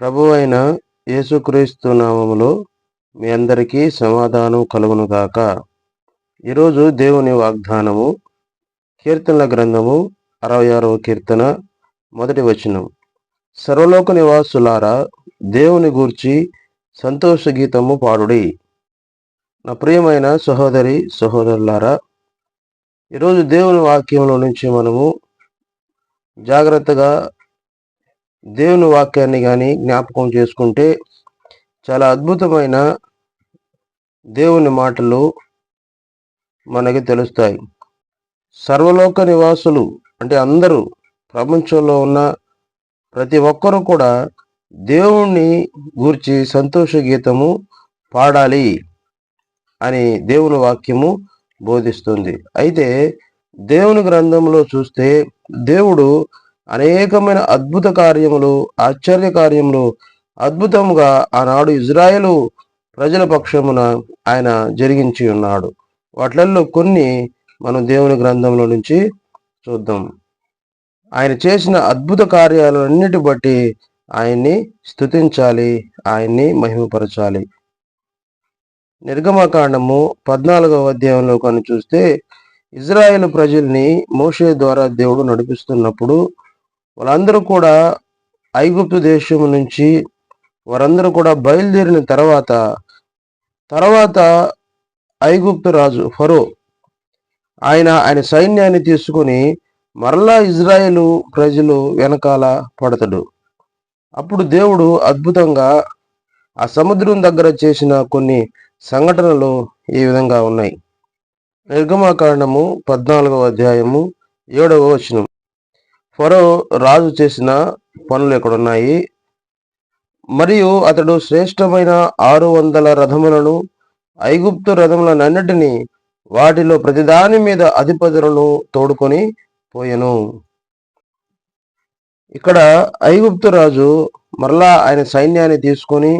ప్రభు అయిన యేసుక్రీస్తు నామములో మీ అందరికీ సమాధానం కలుగునుగాక ఈరోజు దేవుని వాగ్దానము కీర్తనల గ్రంథము అరవై ఆరవ కీర్తన మొదటి వచనం. సర్వలోక నివాసులారా దేవుని గూర్చి సంతోష గీతము పాడుడి. నా ప్రియమైన సహోదరి సహోదరులారా ఈరోజు దేవుని వాక్యంలో నుంచి మనము జాగ్రత్తగా దేవుని వాక్యాన్ని కానీ జ్ఞాపకం చేసుకుంటే చాలా అద్భుతమైన దేవుని మాటలు మనకి తెలుస్తాయి. సర్వలోక నివాసులు అంటే అందరూ ప్రపంచంలో ఉన్న ప్రతి ఒక్కరూ కూడా దేవుణ్ణి గూర్చి సంతోష గీతము పాడాలి అని దేవుని వాక్యము బోధిస్తుంది. అయితే దేవుని గ్రంథంలో చూస్తే దేవుడు అనేకమైన అద్భుత కార్యములు ఆశ్చర్య కార్యములు అద్భుతముగా ఆనాడు ఇజ్రాయెలు ప్రజల పక్షమున ఆయన జరిగించి ఉన్నాడు. వాటిల్లో కొన్ని మనం దేవుని గ్రంథంలో నుంచి చూద్దాం. ఆయన చేసిన అద్భుత కార్యాలన్నిటి బట్టి ఆయన్ని స్థుతించాలి ఆయన్ని మహిమపరచాలి. నిర్గమకాండము పద్నాలుగవ అధ్యాయంలో కానీ చూస్తే ఇజ్రాయెల్ ప్రజల్ని మోషే ద్వారా దేవుడు నడిపిస్తున్నప్పుడు వాళ్ళందరూ కూడా ఐగుప్తు దేశం నుంచి వారందరూ కూడా బయలుదేరిన తర్వాత తర్వాత ఐగుప్తు రాజు ఫరో ఆయన ఆయన సైన్యాన్ని తీసుకుని మరలా ఇజ్రాయేలు ప్రజలు వెనకాల పడతాడు. అప్పుడు దేవుడు అద్భుతంగా ఆ సముద్రం దగ్గర చేసిన కొన్ని సంఘటనలు ఈ విధంగా ఉన్నాయి. నిర్గమాకాండము పద్నాలుగవ అధ్యాయము ఏడవ వచనం. ఫరో రాజు చేసిన పనులు ఇక్కడ ఉన్నాయి మరియు అతడు శ్రేష్టమైన ఆరు వందల రథములను ఐగుప్తు రథములనన్నిటినీ వాటిలో ప్రతిదాని మీద అధిపతులను తోడుకొని పోయెను. ఇక్కడ ఐగుప్తు రాజు మరలా ఆయన సైన్యాన్ని తీసుకొని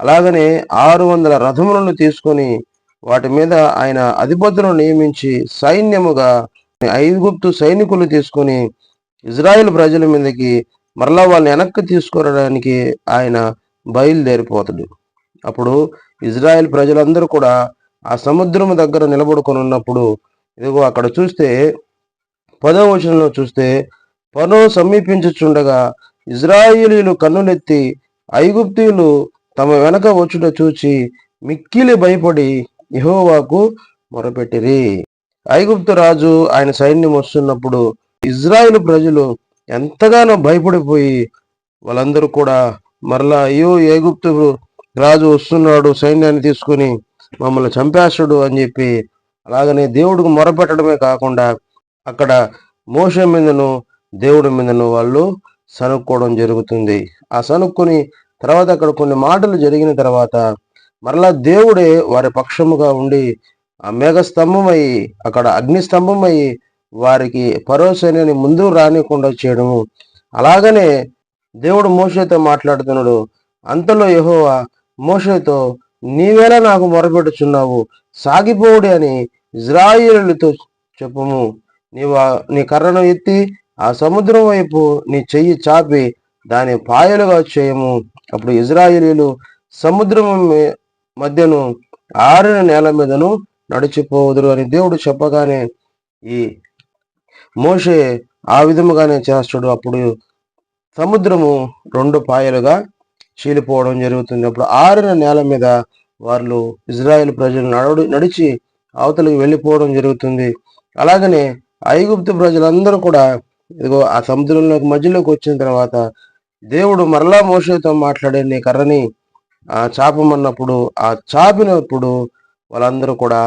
అలాగనే ఆరు వందల రథములను తీసుకొని వాటి మీద ఆయన అధిపతులను నియమించి సైన్యముగా ఐగుప్తు సైనికులు తీసుకొని ఇజ్రాయెల్ ప్రజల మీదకి మరలా వాళ్ళని వెనక్కి తీసుకురావడానికి ఆయన బయలుదేరిపోతాడు. అప్పుడు ఇజ్రాయెల్ ప్రజలందరూ కూడా ఆ సముద్రం దగ్గర నిలబడుకొని ఉన్నప్పుడు ఇదిగో అక్కడ చూస్తే పదో వచనంలో చూస్తే పను సమీపించుచుండగా ఇజ్రాయేలీలు కన్నులెత్తి ఐగుప్తీయులు తమ వెనక వచ్చుట చూచి మిక్కిలి భయపడి యెహోవాకు మొరపెట్టిరి. ఐగుప్తు రాజు ఆయన సైన్యం వస్తున్నప్పుడు ఇజ్రాయిల్ ప్రజలు ఎంతగానో భయపడిపోయి వాళ్ళందరూ కూడా మరలా అయ్యో ఏగుప్తు రాజు వస్తున్నాడు సైన్యాన్ని తీసుకుని మమ్మల్ని చంపేస్తాడు అని చెప్పి అలాగనే దేవుడికి మొరపెట్టడమే కాకుండా అక్కడ మోస మీదను దేవుడి మీదను వాళ్ళు సనుక్కోవడం జరుగుతుంది. ఆ సనుక్కుని తర్వాత అక్కడ కొన్ని మాటలు జరిగిన తర్వాత మరలా దేవుడే వారి పక్షముగా ఉండి ఆ మేఘస్తంభమై అక్కడ అగ్ని వారికి పరోసైని ముందు రానికుండా చేయడము. అలాగనే దేవుడు మోషతో మాట్లాడుతున్నాడు. అంతలో యహోవా మోషతో నీవేలా నాకు మొరపెట్టుచున్నావు సాగిపోవుడి అని ఇజ్రాయిలుతో చెప్పుము. నీవు నీ కర్రను ఎత్తి ఆ సముద్రం వైపు నీ చెయ్యి చాపి దాని పాయలుగా చేయము. అప్పుడు ఇజ్రాయిలీలు సముద్రం మధ్యను ఆరిన నేల మీదను నడిచిపోదురు అని దేవుడు చెప్పగానే ఈ మోషే ఆ విధముగానే చేస్తాడు. అప్పుడు సముద్రము రెండు పాయలుగా చీలిపోవడం జరుగుతుంది. అప్పుడు ఆరిన నేల మీద వాళ్ళు ఇజ్రాయెల్ ప్రజలు నడు నడిచి అవతలికి వెళ్ళిపోవడం జరుగుతుంది. అలాగనే ఐగుప్తు ప్రజలందరూ కూడా ఇదిగో ఆ సముద్రంలోకి మధ్యలోకి వచ్చిన తర్వాత దేవుడు మరలా మోషేతో మాట్లాడే నీ కర్రని ఆ చాపమన్నప్పుడు ఆ చాపినప్పుడు వాళ్ళందరూ కూడా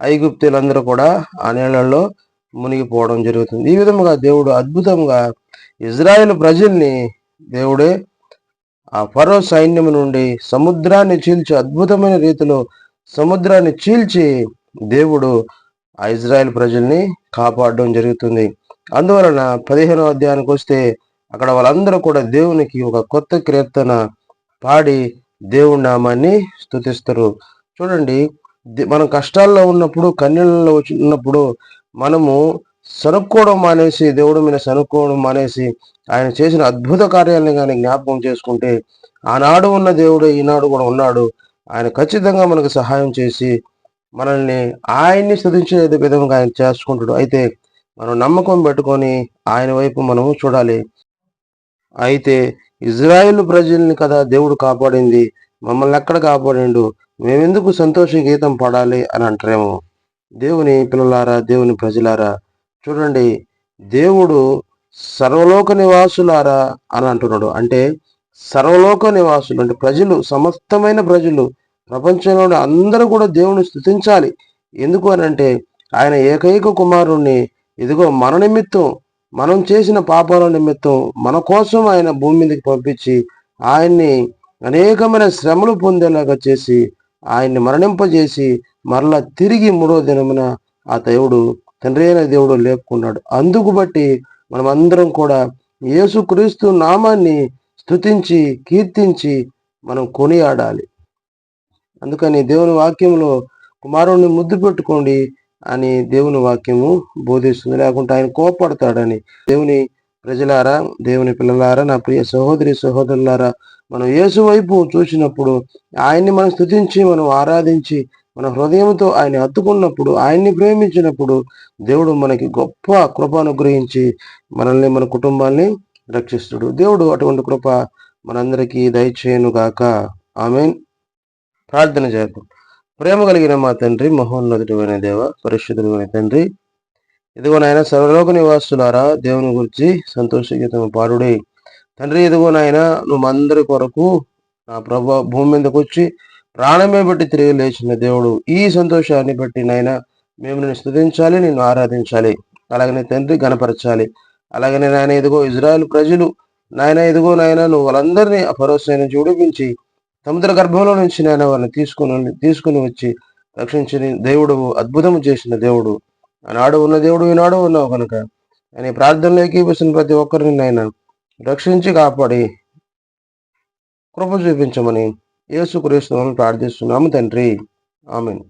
ఐగుప్తులందరూ కూడా ఆ నీళ్ళల్లో మునిగిపోవడం జరుగుతుంది. ఈ విధముగా దేవుడు అద్భుతంగా ఇజ్రాయెల్ ప్రజల్ని దేవుడే ఆ ఫరో సైన్యం నుండి సముద్రాన్ని చీల్చి అద్భుతమైన రీతిలో సముద్రాన్ని చీల్చి దేవుడు ఆ ఇజ్రాయెల్ ప్రజల్ని కాపాడడం జరుగుతుంది. అందువలన పదిహేనో అధ్యాయానికి వస్తే అక్కడ వాళ్ళందరూ కూడా దేవునికి ఒక కొత్త కీర్తన పాడి దేవుడి నామాన్ని స్తుతిస్తారు. చూడండి మనం కష్టాల్లో ఉన్నప్పుడు కన్నీళ్ళలో ఉన్నప్పుడు మనము సనుక్కోవడం మానేసి దేవుడు మీద సనుక్కోవడం మానేసి ఆయన చేసిన అద్భుత కార్యాలను కానీ జ్ఞాపకం చేసుకుంటే ఆనాడు ఉన్న దేవుడు ఈనాడు కూడా ఉన్నాడు. ఆయన ఖచ్చితంగా మనకు సహాయం చేసి మనల్ని ఆయన్ని స్థుతించే విధంగా ఆయన చేసుకుంటాడు అయితే మనం నమ్మకం పెట్టుకొని ఆయన వైపు మనము చూడాలి. అయితే ఇజ్రాయిల్ ప్రజల్ని కదా దేవుడు కాపాడింది మమ్మల్ని ఎక్కడ కాపాడిండు? మేమెందుకు సంతోష గీతం పాడాలి అని అంటారేమో. దేవుని పిల్లలారా దేవుని ప్రజలారా చూడండి దేవుడు సర్వలోక నివాసులారా అని అంటున్నాడు. అంటే సర్వలోక నివాసులు అంటే ప్రజలు సమస్తమైన ప్రజలు ప్రపంచంలోని అందరూ కూడా దేవుని స్థుతించాలి ఎందుకు అంటే ఆయన ఏకైక కుమారుణ్ణి ఇదిగో మన నిమిత్తం మనం చేసిన పాపాల నిమిత్తం మన కోసం ఆయన భూమి మీదకి పంపించి ఆయన్ని అనేకమైన శ్రమలు పొందేలాగా చేసి ఆయన్ని మరణింపజేసి మరలా తిరిగి మూడో దినమున ఆ దేవుడు తండ్రి అయిన దేవుడు లేపుకున్నాడు. అందుకు బట్టి మనమందరం కూడా యేసుక్రీస్తు నామాన్ని స్థుతించి కీర్తించి మనం కొనియాడాలి. అందుకని దేవుని వాక్యంలో కుమారుణ్ణి ముద్దు పెట్టుకోండి అని దేవుని వాక్యము బోధిస్తుంది. లేకుంటే ఆయన కోపడతాడని దేవుని ప్రజలారా దేవుని పిల్లలారా నా ప్రియ సహోదరి సహోదరులారా మనం యేసు వైపు చూసినప్పుడు ఆయన్ని మనం స్థుతించి మనం ఆరాధించి మన హృదయంతో ఆయన అత్తుకున్నప్పుడు ఆయన్ని ప్రేమించినప్పుడు దేవుడు మనకి గొప్ప కృప అనుగ్రహించి మనల్ని మన కుటుంబాన్ని రక్షిస్తుడు. దేవుడు అటువంటి కృప మనందరికీ దయచేయను గాక. ఆమె ప్రార్థన చేద్దాం. ప్రేమ కలిగిన మా తండ్రి మహోన్నతుడైన దేవ పరిశుద్ధుడైన తండ్రి ఇదిగో నాయన సర్వలోక నివాసులారా దేవుని గురించి సంతోషగీతం పాడుడి. తండ్రి ఇదిగో నాయన నువ్వు అందరి కొరకు నా ప్రభా భూమి మీదకి వచ్చి ప్రాణమే బట్టి తిరిగి లేచిన దేవుడు ఈ సంతోషాన్ని బట్టి నాయన మేము నేను స్థుతించాలి నేను ఆరాధించాలి. అలాగనే తండ్రి గణపరచాలి. అలాగనే నాయన ఇదిగో ఇజ్రాయెల్ ప్రజలు నాయన ఇదిగో నాయన నువ్వు వాళ్ళందరినీ అపరోసైన నుంచి ఉడిపించి సముద్ర గర్భంలో నుంచి నాయన వారిని తీసుకుని తీసుకుని వచ్చి రక్షించిన దేవుడు అద్భుతం చేసిన దేవుడు. ఆనాడు ఉన్న దేవుడు ఈనాడు ఉన్నావు కనుక ఆయన ప్రార్థనలో ఏకీపిస్తున్న ప్రతి ఒక్కరిని నాయన రక్షించి కాపాడి కృప చూపించమని ఏసుక్రీస్తులను ప్రార్థిస్తున్నాము తండ్రి. ఆమెను.